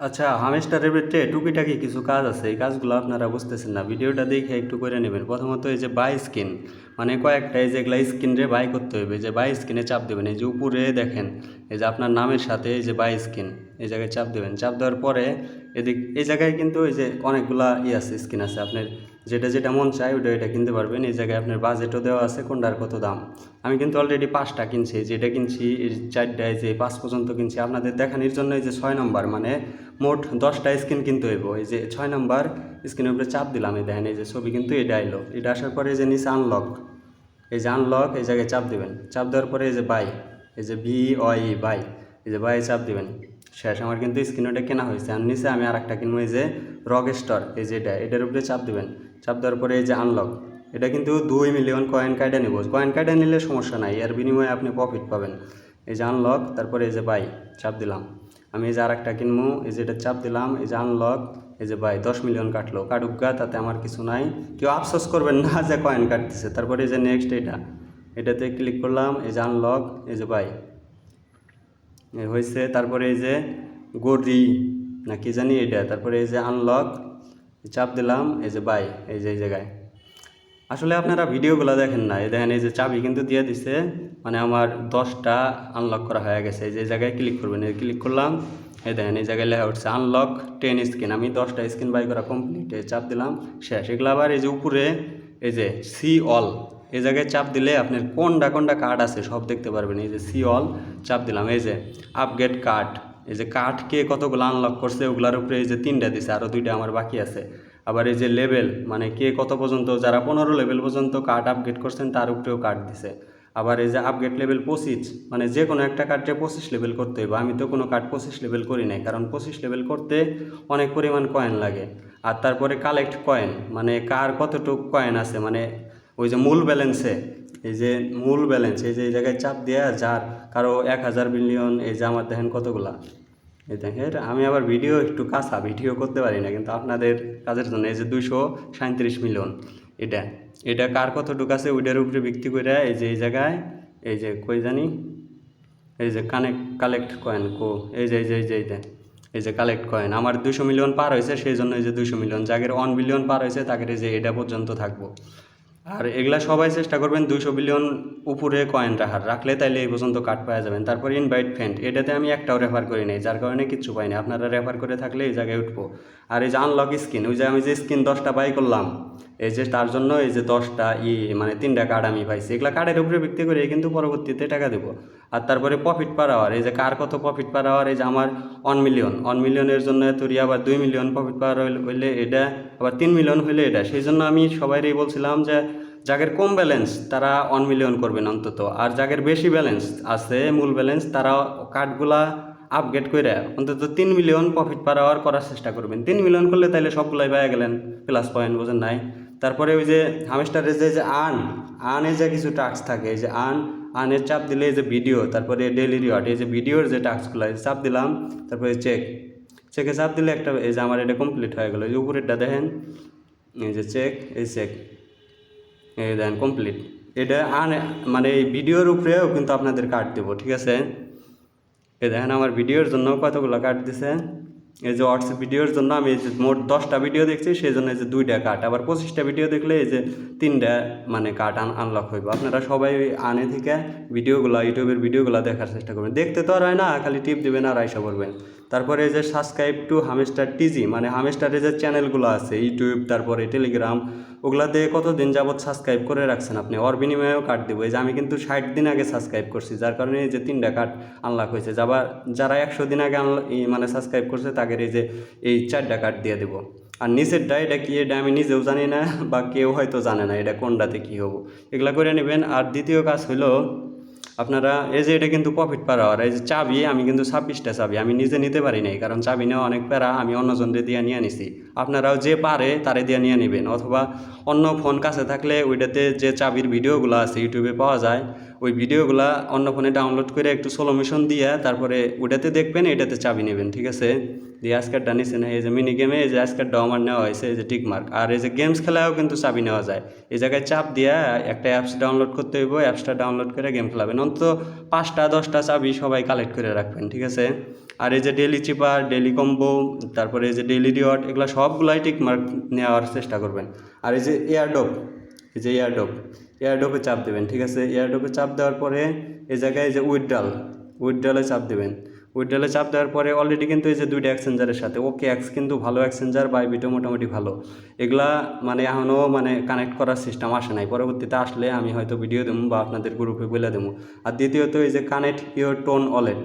আচ্ছা হামেস্টারের ভিতরে টুকিটাকি কিছু কাজ আছে। এই কাজগুলো আপনারা বুঝতেছেন না। ভিডিওটা দেখে একটু করে নেবেন। প্রথমত এই যে বাই স্কিন মানে কয়েকটা এই যে এগুলা স্কিন রে বাই করতে হবে। যে বাই স্কিনে চাপ দেবেন। এই যে উপরে দেখেন, এই যে আপনার নামের সাথে এই যে বাই স্কিন এই জায়গায় চাপ দেবেন। চাপ দেওয়ার পরে এদিক, এই জায়গায় কিন্তু এই যে অনেকগুলা ই আছে স্কিন আছে। আপনার যেটা যেটা মন চায় ওটা এটা কিনতে পারবেন। এই জায়গায় আপনার বাজেটও দেওয়া আছে, কোনটার কত দাম? আমি কিন্তু অলরেডি পাঁচটা কিনছি, যেটা কিনছি চারটায় যে পাঁচ পর্যন্ত কিনছি। আপনাদের দেখানোর জন্য এই যে ছয় নম্বর মানে মোট দশটা স্ক্রিন কিনতে হইব। এই যে ছয় নম্বর স্ক্রিনের উপরে চাপ দিলাম, এই দেখেন এই যে ছবি কিন্তু এটা এলো এটা আসার পরে এই যে নিচে আনলক এই যে আনলক এই জায়গায় চাপ দেবেন। চাপ দেওয়ার পরে এই যে বাই এই যে বি ওয়াই বাই এই যে বাই চাপ দিবেন। শেষ আমার কিন্তু স্ক্রিন ওটা কেনা হয়েছে আর নিচে আমি আর একটা কিনবো এই যে রক স্টার এই যে এটা এটার উপরে চাপ দেবেন চাপ দেওয়ার পরে এই যে আনলক এটা কিন্তু দুই মিলিয়ন কয়েন কার্ডে নেব কয়েন কার্ডে নিলে সমস্যা নাই এর বিনিময়ে আপনি প্রফিট পাবেন এই যে আনলক তারপরে এই যে বাই চাপ দিলাম আমি এই যে আর একটা কিনবো এই যে এটা চাপ দিলাম এই যে আনলক এই যে ভাই দশ মিলিয়ন কাটলো কাটুক গা তাতে আমার কিছু নাই কেউ আফসোস করবেন না যে কয়েন কাটতেছে তারপরে এই যে নেক্সট এটা এটাতে ক্লিক করলাম এই যে আনলক এই যে এই হয়েছে তারপরে এই যে গড়ি না কি জানি এটা তারপরে এই যে আনলক চাপ দিলাম এই যে বাই এই যে এই জায়গায় আসলে আপনারা ভিডিওগুলো দেখেন না এই দেখেন এই যে চাবি কিন্তু দিয়ে দিছে মানে আমার দশটা আনলক করা হয়ে গেছে এই যে জায়গায় ক্লিক করবেন এই ক্লিক করলাম এই দেখেন এই জায়গায় লেখা উঠছে আনলক টেন স্ক্রিন আমি দশটা স্ক্রিন বাই করা কমপ্লিট চাপ দিলাম শেষ এগুলো আবার এই যে উপরে এই যে সি অল এই জায়গায় চাপ দিলে আপনার কোনটা কোনটা কার্ড আছে সব দেখতে পারবেন। এই যে সি অল চাপ দিলাম। এই যে আপগ্রেড কার্ড এই যে কার্ড কে কতগুলো আনলক করছে ওগুলার উপরে এই যে তিনটা দিছে আরও দুইটা আমার বাকি আছে। আবার এই যে লেভেল মানে কে কত পর্যন্ত, যারা পনেরো লেভেল পর্যন্ত কার্ড আপগ্রেড করছেন তার উপরেও কার্ড দিছে। আবার এই যে আপগ্রেড লেভেল পঁচিশ মানে যে কোনো একটা কার্ডে পঁচিশ লেভেল করতে হবে আমি তো কোনো কার্ড পঁচিশ লেভেল করি নাই, কারণ পঁচিশ লেভেল করতে অনেক পরিমাণ কয়েন লাগে। আর তারপরে কালেক্ট কয়েন মানে কার কতটুকু কয়েন আছে মানে ওই যে মূল ব্যালেন্সে এই যে মূল ব্যালেন্স এই যে এই জায়গায় চাপ দেওয়া যার কারও এক হাজার বিলিয়ন এই যে আমার দেখেন কতগুলা এই দেখেন আমি আবার ভিডিও একটু কাঁচা ভিডিও করতে পারি না কিন্তু আপনাদের কাজের জন্য এই যে দুশো সাঁত্রিশ মিলিয়ন এটা এটা কার কতটুকু আছে ওইটার উপরে ভিত্তি করে এই যে এই জায়গায় এই যে কই জানি এই যে কানেক্ট কালেক্ট কয়েন কো এই যে এই যে এই যে এইটা এই যে কালেক্ট কয়েন আমার দুশো মিলিয়ন পার হয়েছে সেই জন্য এই যে দুশো মিলিয়ন যাদের ওয়ান বিলিয়ন পার হয়েছে তাকে এই যে এটা পর্যন্ত থাকব আর এগুলা সবাই চেষ্টা করবেন দুইশো বিলিয়ন উপরে কয়েন রাখার। রাখলে তাইলে এই পর্যন্ত কাট পাওয়া যাবেন। তারপর ইনভাইট ফ্যান্ড এটাতে আমি একটাও রেফার করি নাই, যার কারণে কিচ্ছু পাইনি আপনারা রেফার করে থাকলে এই জায়গায় উঠবো। আর এই যে আনলক স্কিন ওই যে আমি যে স্কিন দশটা বাই করলাম, এই যে তার জন্য এই যে দশটা ই মানে তিনটা কার্ড আমি পাইছি, এগুলা কার্ডের উপরে ভিত্তি করে কিন্তু পরবর্তীতে টাকা দেবো। আর তারপরে প্রফিট পার আওয়ার এই যে কার কত প্রফিট পার আওয়ার এই যে আমার ওয়ান মিলিয়ন ওয়ান মিলিয়নের জন্য তৈরি আবার দুই মিলিয়ন প্রফিট পার হইলে এটা, আবার তিন মিলিয়ন হইলে এটা। সেই জন্য আমি সবাইরই বলছিলাম যে যাদের কম ব্যালেন্স তারা ওয়ান মিলিয়ন করবেন অন্তত। আর যাদের বেশি ব্যালেন্স আছে, মূল ব্যালেন্স তারা কার্ডগুলা আপগ্রেড করে অন্তত তিন মিলিয়ন প্রফিট পার আওয়ার করার চেষ্টা করবেন। তিন মিলিয়ন করলে তাইলে সবগুলাই পাওয়া গেলেন। প্লাস পয়েন্ট বোঝেন নাই। তারপরে ওই যে হামেস্টারের যে যে আন, আনে যে কিছু টাস্ক থাকে, এই যে আন, আনের চাপ দিলে যে ভিডিও তারপরে ডেলি রিওয়ার্ড এই যে ভিডিওর যে টাস্কগুলো চাপ দিলাম, তারপরে চেক চেকে চাপ দিলে একটা, এই যে আমার এটা কমপ্লিট হয়ে গেলো, এই উপরেরটা দেখেন, এই যে চেক এই চেক এই দেন কমপ্লিট এটা আন মানে এই ভিডিওর উপরেও কিন্তু আপনাদের কাট দেবো, ঠিক আছে? এই দেখেন আমার ভিডিওর জন্য কতগুলো কাট দিছে? এই যে হোয়াটসঅ্যাপ ভিডিওর জন্য আমি এই যে মোট দশটা ভিডিও দেখছি, সেই জন্য এই যে দুইটা কাট আবার পঁচিশটা ভিডিও দেখলে এই যে তিনটা মানে কাট আন আনলক হইব। আপনারা সবাই আনে থেকে ভিডিওগুলো ইউটিউবের ভিডিওগুলো দেখার চেষ্টা করবেন। দেখতে তো আর হয় না, খালি টিপ দেবেন আর আইসা করবেন তারপরে এই যে সাবস্ক্রাইব টু হামেস্টার টিজি মানে হামেস্টারের যে চ্যানেলগুলো আছে ইউটিউব তারপরে টেলিগ্রাম ওগুলা দিয়ে কতদিন যাবত সাবস্ক্রাইব করে রাখছেন আপনি? ওর বিনিময়েও কাট দেবো। এই যে আমি কিন্তু ষাট দিন আগে সাবস্ক্রাইব করছি, যার কারণে এই যে তিনটা কাট আনলাক হয়েছে। যাবার যারা একশো দিন আগে মানে সাবস্ক্রাইব করছে, তাদের এই যে এই চারটা কাট দিয়ে দেবো। আর নিচেরটা, এটা কি এটা আমি নিজেও জানি না, বা কেউ হয়তো জানে না, এটা কোনটাতে কী হব। এগুলা করে নেবেন। আর দ্বিতীয় কাজ হলো আপনারা, এই যে এটা কিন্তু প্রফিট পার হওয়ার এই যে চাবি, আমি কিন্তু ছাব্বিশটা চাবি, আমি নিজে নিতে পারি নাই, কারণ চাবি নেওয়া অনেক প্যারা, আমি অন্যজনদের দিয়ে নিয়ে নিছি আপনারাও যে পারে, তারে দিয়ে নিয়ে নেবেন, অথবা অন্য ফোন কাছে থাকলে ওইটাতে যে চাবির ভিডিওগুলো আছে ইউটিউবে পাওয়া যায় ওই ভিডিওগুলা অন্য ফোনে ডাউনলোড করে একটু সোলোমেশন দিয়ে তারপরে ওটাতে দেখবেন এটাতে চাবি নেবেন, ঠিক আছে? দিয়ে আজকারটা নিছেন, এই যে মিনি গেমে এই যে আজকারটাও আমার নেওয়া হয়েছে, এই যে টিক মার্ক আর এই যে গেমস খেলায়ও কিন্তু চাবি নেওয়া যায়। এই জায়গায় চাপ দিয়ে একটা অ্যাপস ডাউনলোড করতে হইব অ্যাপসটা ডাউনলোড করে গেম খেলাবেন। অন্তত পাঁচটা, দশটা চাবি সবাই কালেক্ট করে রাখবেন, ঠিক আছে? আর এই যে ডেলি চিপার ডেলি কম্বো তারপরে এই যে ডেলি রিওয়ার্ড এগুলো সবগুলাই টিক মার্ক নেওয়ার চেষ্টা করবেন। আর এই যে এয়ারডপ এই যে এয়ারডপ এয়ারডপে চাপ দেবেন, ঠিক আছে? এয়ারডপে চাপ দেওয়ার পরে এই জায়গায় যে উইথড্রাল উইথড্রালে চাপ দেবেন। উইথড্রালে চাপ দেওয়ার পরে অলরেডি কিন্তু এই যে দুইটা এক্সচেঞ্জারের সাথে ওকে এক্স কিন্তু ভালো এক্সচেঞ্জার বাইবিটও মোটামুটি ভালো। এগুলা মানে এখনও মানে কানেক্ট করার সিস্টেম আসে নাই। পরবর্তীতে আসলে আমি হয়তো ভিডিও দেবো বা আপনাদের গ্রুপে বলে দেবো। আর দ্বিতীয়ত এই যে কানেক্ট ইউর টোন অলেট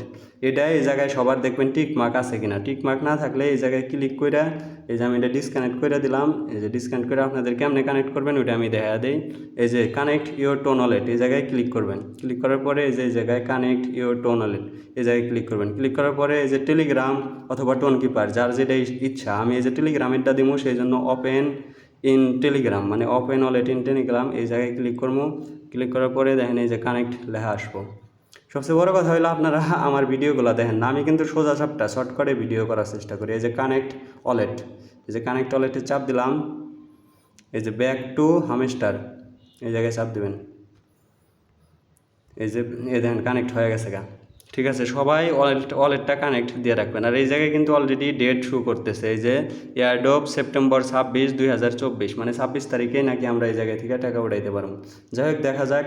এটা এই জায়গায় সবার দেখবেন টিক মার্ক আছে কিনা। টিক মার্ক না থাকলে এই জায়গায় ক্লিক করে এই যে আমি এটা ডিসকানেক্ট করে দিলাম, এই যে ডিসকানেক্ট করে আপনাদের কেমনে কানেক্ট করবেন ওইটা আমি দেখা দিই। এই যে কানেক্ট ইউর টোন অলেট এই জায়গায় ক্লিক করবেন। ক্লিক করার পরে এই যে এই জায়গায় কানেক্ট ইউর টোন অলেট এই জায়গায় ক্লিক করবেন। ক্লিক করার পরে এই যে টেলিগ্রাম অথবা টোন কিপার যার যেটা ইচ্ছা, আমি এই যে টেলিগ্রামেরটা দিব সেই জন্য ওপেন ইন টেলিগ্রাম মানে ওপেন ওয়ালেট ইন টেলিগ্রাম এই জায়গায় ক্লিক করব ক্লিক করার পরে দেখেন এই যে কানেক্ট লেখা আসব। সবচেয়ে বড় কথা হলো আপনারা আমার ভিডিওগুলো দেখেন না, আমি কিন্তু সোজা সাপটা শর্ট করে ভিডিও করার চেষ্টা করি। এই যে কানেক্ট ওয়ালেট এই যে কানেক্ট ওয়ালেটে চাপ দিলাম। এই যে ব্যাক টু হামেস্টার এই জায়গায় চাপ দেবেন। এই যে, এই দেখেন কানেক্ট হয়ে গেছে গা। ঠিক আছে? সবাই ওয়ালেট ওয়ালেটটা কানেক্ট দিয়ে রাখবেন। আর এই জায়গায় কিন্তু অলরেডি ডেট শু করতেছে, এই যে এয়ারডোপ সেপ্টেম্বর ছাব্বিশ, দুই হাজার চব্বিশ মানে ছাব্বিশ তারিখেই নাকি আমরা এই জায়গা থেকে টাকা উঠাইতে পারব। যাই হোক, দেখা যাক।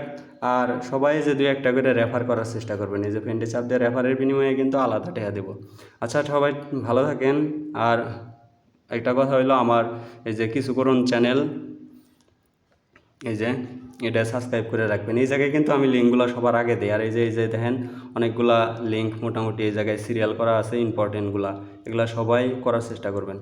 আর সবাই যে দুই একটা করে রেফার করার চেষ্টা করবেন। এই যে ফ্রেন্ডে চাপ দিয়ে রেফারের বিনিময়ে কিন্তু আলাদা টাকা দেবো। আচ্ছা সবাই ভালো থাকেন। আর একটা কথা হইল আমার এই যে কিছু করুন চ্যানেল এই যে, এটা সাবস্ক্রাইব করে রাখবেন। এই জায়গায় কিন্তু আমি লিঙ্কগুলো সবার আগে দিই। আর এই যে এই যে দেখেন, অনেকগুলা লিঙ্ক মোটামুটি এই জায়গায় সিরিয়াল করা আছে ইম্পর্টেন্টগুলা এগুলা সবাই করার চেষ্টা করবেন।